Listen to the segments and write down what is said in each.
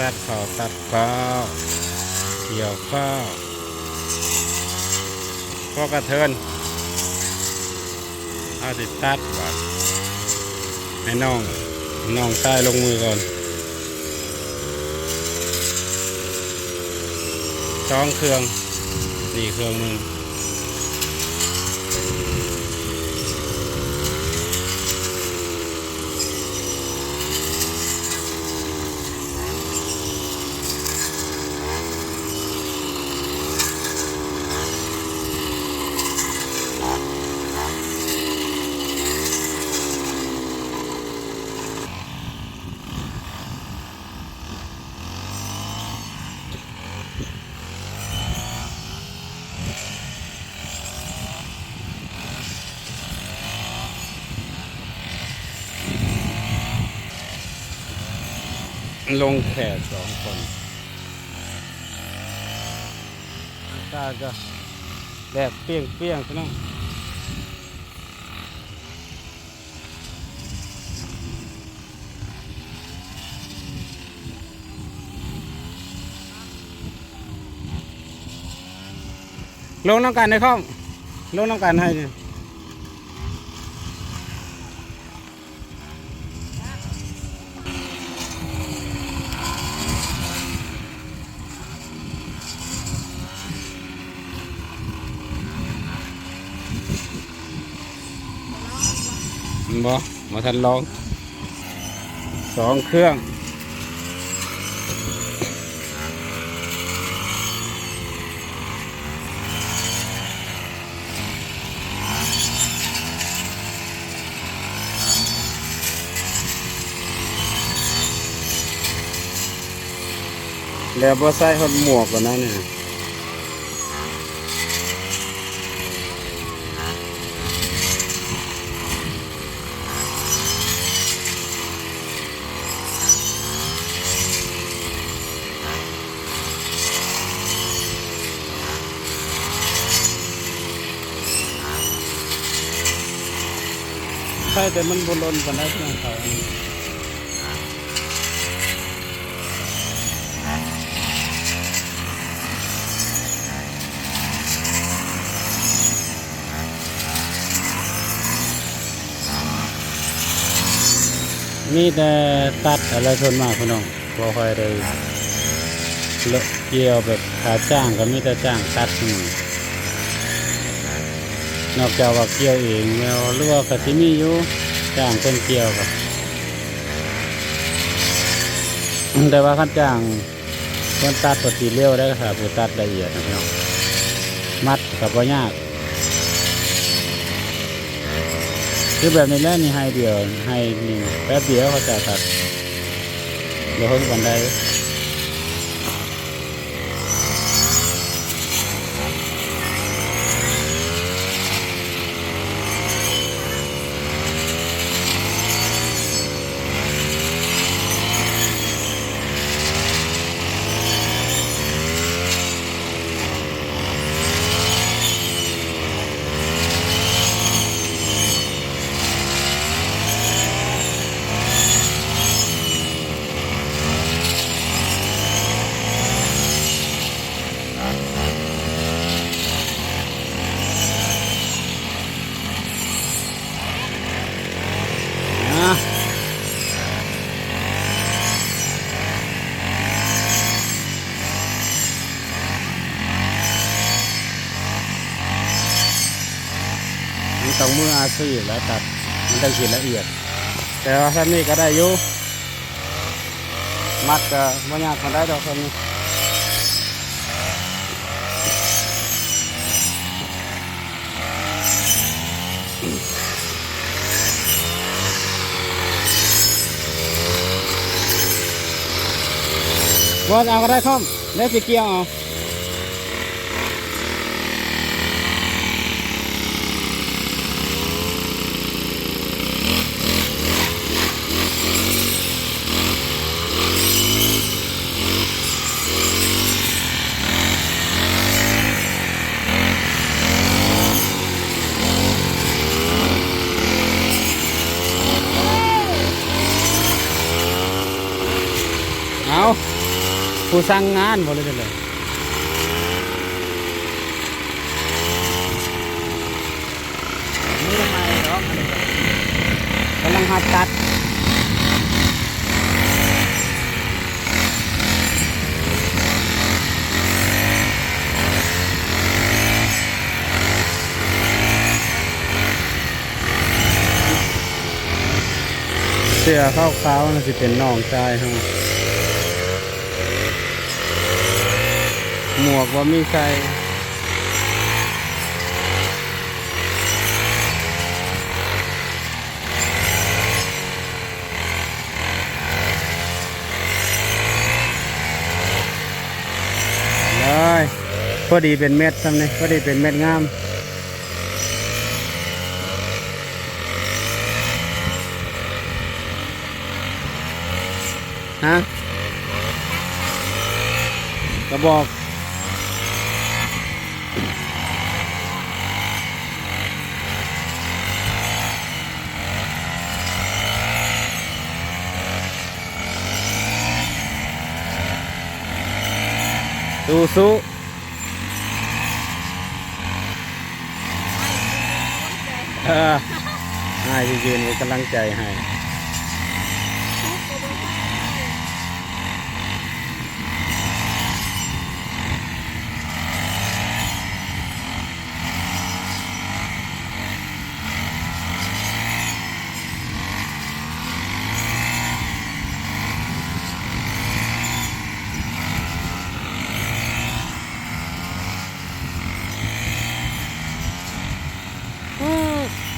ตัดข้าวตัดข้าวเกี่ยวข้าวพอกระเทินเอาติดตัดก่อนให้น้องน้องใต้ลงมือก่อนสองเครื่องนี่เครื่องหนึ่ง ลงแขกสองคนอากาศก็แดดเปรี้ยงเปรี้ยงๆใช่ไหมลงน้ำกันในข้อมลงน้ำกันให้เนี่ย บ่มาทันลองสองเครื่องแล้วบ่ใส่หดหมวกก่อนนะเนี่ย แต่มันบลนกันได้ที่นั่นเขาอันนี้มีแต่ตัดอะไรส่วนมากพี่น้องบ่ค่อยได้เลอะเกี่ยวแบบขาจ้างก็มีแต่จ้างตัดนี่ นอกจากว่าเกี่ยวเองแล้วหรือว่ากสิมีอยู่จ้างคนเกี่ยวก็แต่ว่าคันจ้างคนตัดปกติเร็วได้ค่ะผู้ตัดละเอียดนะพี่น้องมัดกับว่ายากคือแบบนี้แหล้วนี่ให้เดียวให้นี่แป๊บเดียวเขาจะตัดเดี๋ยวเขากันได้นะมัน ต้องมืออาชีพแล้วตัดมันต้องขีดละเอียด แต่ว่าท่านนี้ก็ได้อยู่มัดก็ไม่ยากมันได้ดอกท่านนี้บอสเอาก็ได้ครับได้สิเกียวอาเอา ผู้สั่งงานบ่เลยจังได๋นี่ทำไมเนาะกำลังหัดตัดเสื้อขาวๆน่ะสิเป็นน้องชายเฮา หมวกว่ามีใส่เลยพอดีเป็นเม็ดทำนี่พอดีเป็นเม็ดงามฮะกระบอก สู้สู้เออให้ที่ยืนเป็นกำลังใจให้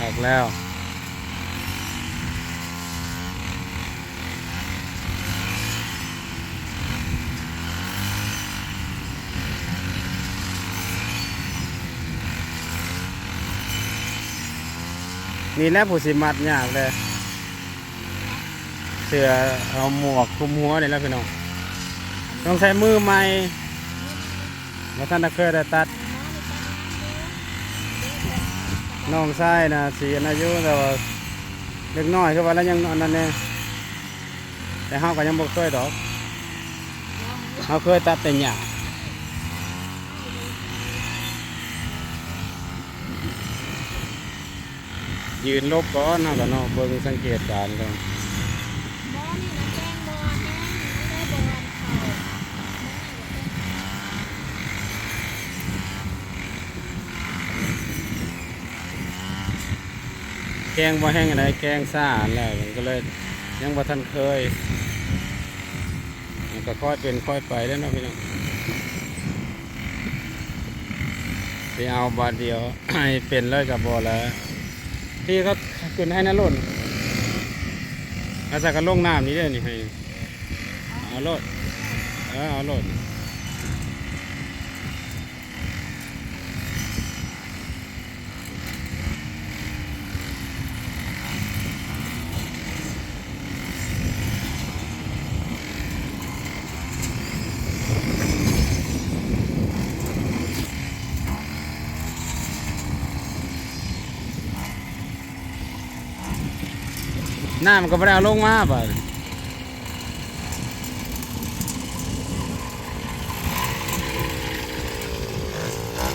แตกแล้ว นี่แหละผู้สิมัดยากเลย เสือเอาหมวกคลุมหัวนี่แล้วพี่น้อง ต้องใช้มือใหม่แล้วท่านน่ะเคยได้ตัด น้องชายนะสีอายุแต่ว่าเล็กน้อยคือว่าแล้วยังอันนั้นเนี่ยแต่เฮาก็ยังบ่เคยดอกเฮาเคยตัดแต่หญ้ายืนลบก่อนเฮาก็เนาะเบิ่งสังเกตการณ์ก่อน บ่นี่นะแกงบ่แห้งไม่ได้บ่วันเขา แก งบ่แห้งอะไรแกงซ่าอันแล้วมันก็เลยยังบ่ทันเคยมันก็ค่อยเป็นค่อยไปแล้วเนาะพี่น้องสิเอาบาทเดียวให้เป็นเลยกับบ่แล้วที่เขาขึ้นให้นั่นล่นอาจจะกันลงน้ำนี้ด้อนี่ให้เอาโลดเออเอาโลด น้ำมันก็ไม่ได้เอาลงมาบ่ะ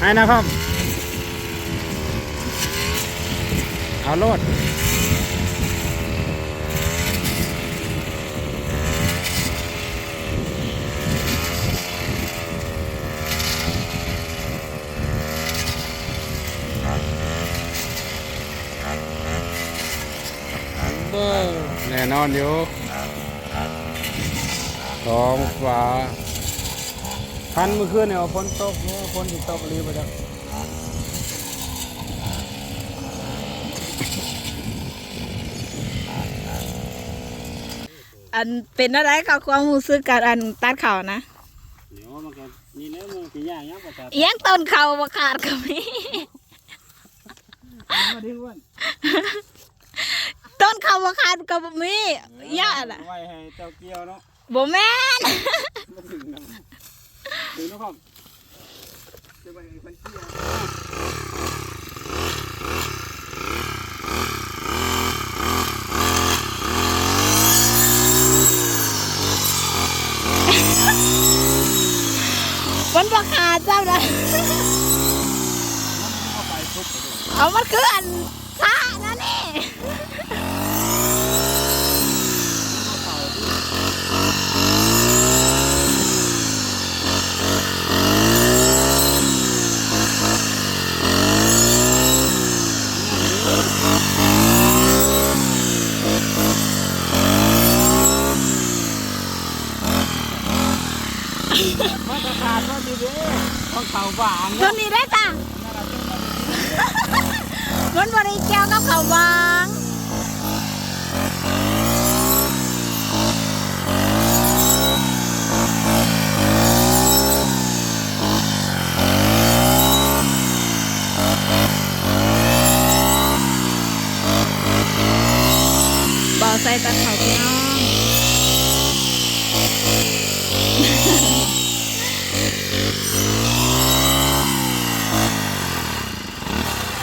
ให้นะครับ เอาโลด แน่นอนอยู่ท้องฟ้าพันเมื่อคืนเนี่ยฝนตกเนี่ยฝนสิตกรีบไปแล้วอันเป็นอะไรกับความรู้สึกกับอันตัดเขานะเดี๋ยวมันก็นี่แหละมันสิยากยังประจัดเอียงต้นเขาบ่ขาดก็มีมาดิอ้วน ต้นเขาบ่ขาดก็บ่มีย่าล่ะไว้ให้เจ้าเกี่ยวเนาะบ่แม่นมาถึงนะถึงนะครับจะไปให้เพิ่นเกี่ยวมันบ่ขาดจ้านะมันก็ไปทุบไปด้วยเอามันคืออันซ่านะนี่ มันก็ขาดก็ดีเด้ของเขาบางตัวนี้ได้จ้ะมันบริเกี่ยวกับเขาวบางบอใส่ตัดเขาพี่น้อง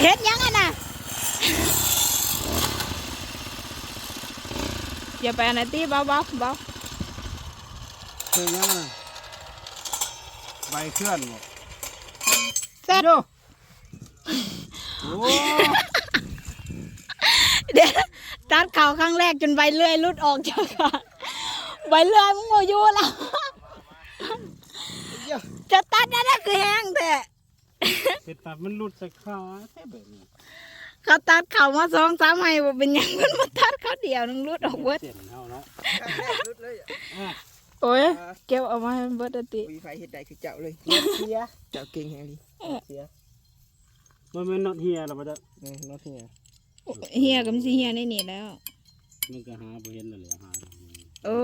เฮ็ดยังอะน่ะ อย่าไปอันไหนตีเบาเบาเบาคือยังไงใบเคลื่อนบ่เสร็จโย่โอ้เดี๋ยวตัดเข่าครั้งแรกจนใบเลื่อยรุดออกจากกันใบเลื่อยมึงโมยูแล้วจะตัดได้ได้คือแห้งแต่เป็นตัดมันหลุดสักขาแค่แบบนี้ เขาตัดเข่ามาสองสามให้บ่เป็นหยังมันมาตัดเขาเดียวนึงรุดออกเบิดเสียนเฮาเนาะข้างแรกรุดเลยอะโอ้ยเก็บเอามาให้มันเบิดอะติมีไฟเห็ดใดคือเจ้าเลย เสียเจ้าเก่งแฮงดิเสียมันเป็นน็อตเฮียหรอปะจ๊ะเออรถเฮียเฮียกับสิเฮียในนี่แล้ว มันก็หาบ่เห็นแล้วเหลือหาโอ้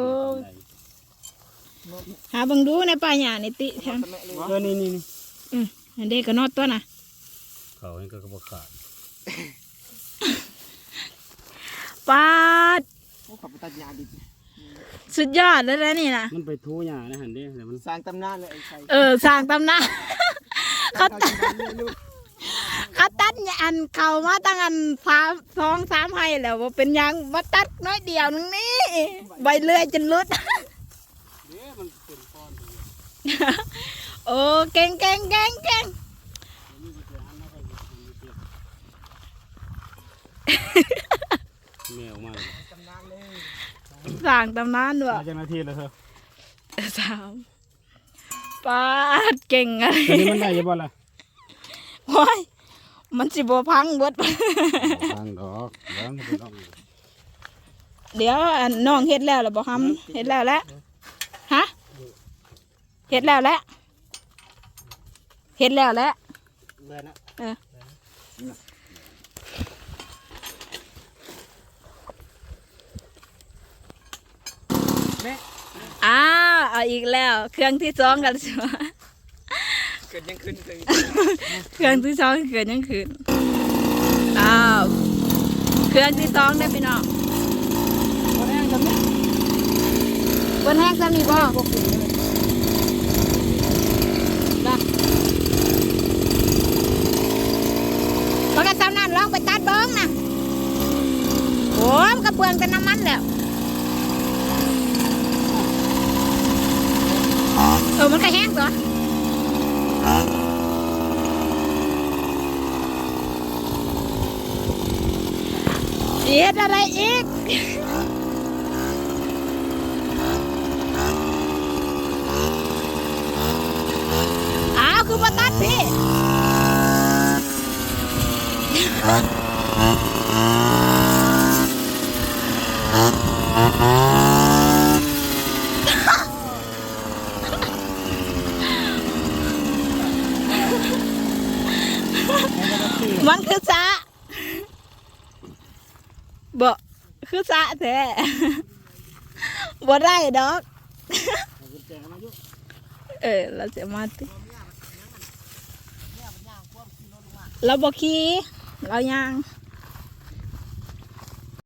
หาเบังดูในป่าหญ้าในติแทงตะแม่เลยเออนี่นี่นี่อืมอันเด็กก็นอดตัวน่ะเขาเห็นก็กระบอกขาด ปาดโอ้ขับไปตัดหญ้าดิบสุดยอดแล้วนะนี่นะมันไปทูหญ้านะหันเด้แต่มันสร้างตำนานเลยไอ้ชัยเออสร้างตำนานเขาเขาจะได้ลูกเขาตัดอันเขามาตั้งอันสามสองสามให้แล้วว่าเป็นหยังมาตัดน้อยเดียวนึงนี่ใบเลื่อยจนหลุดเด้มันเป็นก้อนโอ้เก่งเก่งเก่งเก่ง แมวมาตำนานเลยสร้างตำนานด้วยมาจากนาทีแล้วเธอสามปาดเก่งอะไรตัวนี้มันได้ยังบ่ล่ะโอ้ยมันสิบพังเบิดทางดอกแล้วมันเป็นดอกเดี๋ยวอันน้องเฮ็ดแล้วหรือบ่ฮัมเฮ็ดแล้วแหละฮะเฮ็ดแล้วแหละเฮ็ดแล้วแหละเลยนะเออ อ้าวเอาอีกแล้ว เครื่องที่สองกันสิวะเกิดยังขึ้นเลยเครื่องที่สองเกิดยังคืนอ้าวเครื่องที่สองได้อพี่น้องบนแห้งซ้ำนี่บนแห้งซ้ำนี่บ่นะมันก็ซ้ำนั่นลองไปตัดเบิ้งนะโอ้ยมันก็เปลืองแต่น้ำมันแล้ว เออมันก็แห้งตัวเฮ็ดอะไรอีกอ้าวคือมาตัดพี่ มันคือสะบ่ คือสะแท้บ่ได้ดอก เออเราจะมาติเราบ่ขี่เราย่าง